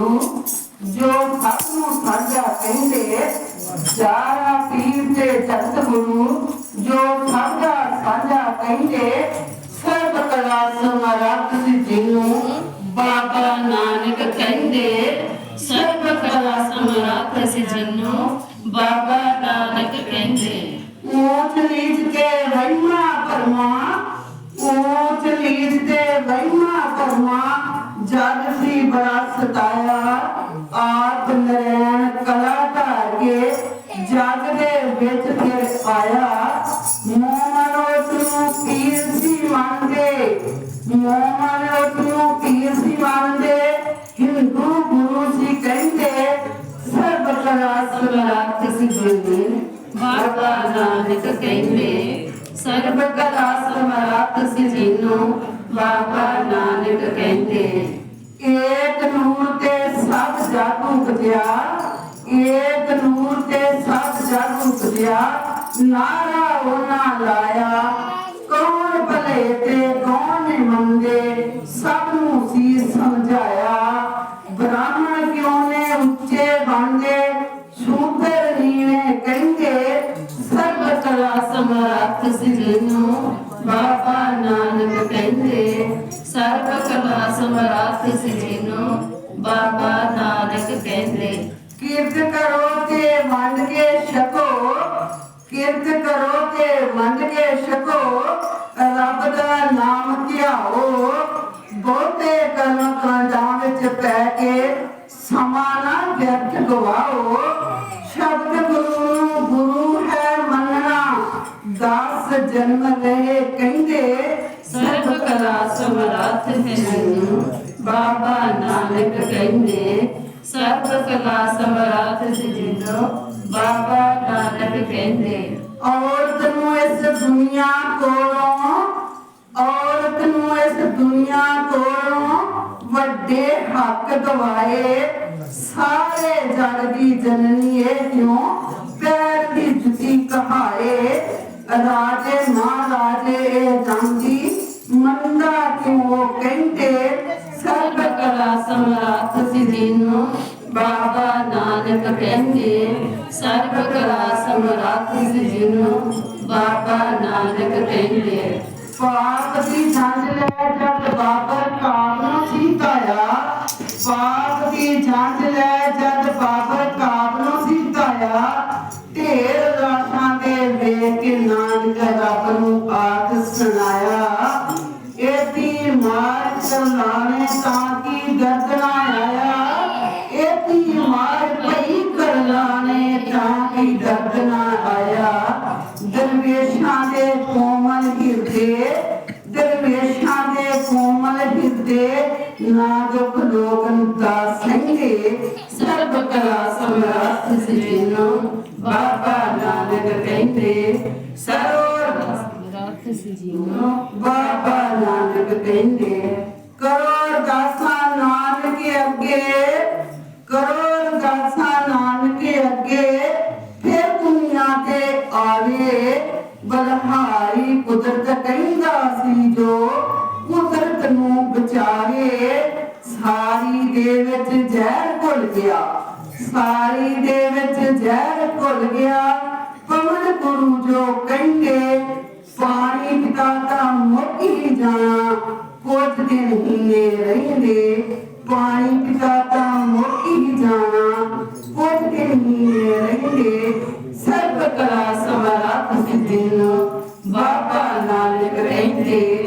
ਗੁਰੂ ਜੋ ਸਭ ਨੂੰ ਸਾਂਝਾ ਕਹਿੰਦੇ ਜਾਰਾ ਪੀਰ ਤੇ ਜਗਤ ਗੁਰੂ ਜੋ ਸਭ ਦਾ ਸਾਂਝਾ ਕਹਿੰਦੇ, ਸਰਬ ਕਲਾ ਸਮਰੱਥ ਜਿਹਨੂੰ ਬਾਬਾ ਨਾਨਕ ਕਹਿੰਦੇ, ਸਰਬ ਕਲਾ ਸਮਰੱਥ ਸੀ ਬਾਬਾ ਨਾਨਕ ਕਹਿੰਦੇ। ਊਚ ਨੀਚ ਮੰਨਦੇ ਮੋਮਨੋ ਤੂੰ ਪੀਰ ਸੀ ਮੰਨਦੇ ਹਿੰਦੂ ਗੁਰੂ ਸੀ ਕਹਿੰਦੇ ਸਰਬ ਕਲਾ ਸਮਰੱਥ ਸੀ ਜਿੰਦੇ ਬਾਬਾ ਨਾਨਕ ਕਹਿੰਦੇ ਸਰਬ ਕਲਾ ਸਮਰੱਥ ਸੀ ਜਿਨੂੰ ਬਾਬਾ ਨਾਨਕ ਕਹਿੰਦੇ ਏਕ ਨੂਰ ਸਭ ਜਗ ਉਪਜਿਆ ਏਕ ਨਾਰਾ ਉਹਨਾਂ ਲਾਇਆ, ਕੌਣ ਭਲੇ ਤੇ ਸਮਰੱਥ ਸੀ ਬਾਬਾ ਨਾਨਕ ਕਹਿੰਦੇ, ਸਰਬ ਕਲਾ ਸਮਰੱਥ ਸੀ ਜਿਨੂੰ ਬਾਬਾ ਨਾਨਕ ਕਹਿੰਦੇ। ਕੀਰਤ ਕਰੋ ਤੇ ਵੰਡ ਕੇ ਛਕੋ, ਕੀਰਤ ਕਰੋ ਤੇ ਵੰਡ ਕੇ ਛਕੋ, ਰੱਬ ਦਾ ਨਾਮ ਧਿਆਓ। ਬਹੁਤੇ ਕਰਮ ਕਾਂਡਾਂ ਵਿੱਚ ਪੈ ਕੇ ਸਮਾਂ ਨਾ ਵਿਅਰਥ ਗਵਾਓ। ਸ਼ਬਦ ਗੁਰੂ ਨੂੰ ਗੁਰੂ ਹੈ ਮੰਨਣਾ ਦਾਸ ਜਨਮ ਲਏ ਕਹਿੰਦੇ, ਸਰਬ ਕਲਾ ਸਮਰੱਥ ਹੈ ਬਾਬਾ ਨਾਨਕ ਕਹਿੰਦੇ, ਸਰਬ ਕਲਾ ਸਮਰੱਥ ਹੈ ਬਾਬਾ ਨਾਨਕ ਕਹਿੰਦੇ, ਔਰਤ ਨੂੰ ਇਸ ਦੁਨੀਆ ਕੋਲੋਂ, ਔਰਤ ਨੂੰ ਇਸ ਦੁਨੀਆ ਕੋਲੋਂ ਵੱਡੇ ਹੱਕ ਦਵਾਏ। ਸਾਰੇ ਜਗ ਦੀ ਜਨਨੀ ਇਹ ਕਿਉਂ? ਪੈਰ ਦੀ ਜੁੱਤੀ ਕਹਾਏ। ਰਾਜੇ ਕਹਿੰਦੇ, ਸਰਬ ਕਲਾ ਸਮਰੱਥ ਸੀ ਬਾਬਾ ਨਾਨਕ ਕਹਿੰਦੇ, ਸਰਬ ਕਲਾ ਸਮਰੱਥ ਸੀ ਬਾਬਾ ਨਾਨਕ ਕਹਿੰਦੇ, ਪਾਪ ਦੀ ਜੰਜ ਲੈ ਜਦ ਬਾਬਰ ਕਾਬ ਨੂੰ ਸੀਤਾਇਆ ਪਾਪ ਦੀ ਜੰਜ ਲੈ ਜਦ ਬਾਬਰ ਕਾਬ ਨੂੰ ਸੀਤਾਇਆ ਢੇਰ ਲਾਸ਼ਾਂ ਦੇ ਵੇਖ ਕੇ ਨਾਨਕ ਰੱਬ ਨੂੰ ਆਖ ਸੁਣਾਇਆ ਹਿਰਦੇ ਨਾ ਦੁਖ ਲੋਗਨ ਸਰਬ ਕਲਾ ਸਮਰੱਥ ਸੀ ਬਾਬਾ ਨਾਨਕ ਕਹਿੰਦੇ ਸਰਬ ਸਮਰੱਥ ਸੀ ਬਾਬਾ ਨਾਨਕ ਕਹਿੰਦੇ, ਕਰੋ ਅਰਦਾਸਾਂ ਨਾਨਕ ਅੱਗੇ, ਕਰੋ ਅਰਦਾਸਾਂ ਨਾਨਕ ਅੱਗੇ। ਫਿਰ ਦੁਨੀਆ ਤੇ ਆਵੇ, ਬਲਹਾਰੀ ਕੁਦਰਤ ਕਹਿੰਦਾ ਸੀ ਜੋ ਨੂੰ ਬਚਾਵੇ। ਸਾਰੀ ਦੇ ਵਿੱਚ ਜ਼ਹਿਰ ਘੁਲ ਗਿਆ। ਸਾਰੀ ਦੇ ਵਿੱਚ ਜ਼ਹਿਰ ਘੁਲ ਗਿਆ। ਪਵਨ ਗੁਰੂ ਜੋ ਕਹਿੰਦੇ, ਪਾਣੀ ਪਿਤਾ ਤਾਂ ਮੁੱਕ ਹੀ ਜਾਣਾ। ਕੁਝ ਦਿਨ ਹੀ ਰਹਿੰਦੇ। ਪਾਣੀ ਪਿਤਾ ਤਾਂ ਮੁੱਕ ਹੀ ਜਾਣਾ। ਕੁਝ ਦਿਨ ਹੀ ਰਹਿੰਦੇ। ਸਰਬ ਕਲਾ ਸਮਰੱਥ ਸਿੱਧੀ ਬਾਬਾ ਨਾਨਕ ਰਹਿੰਦੇ।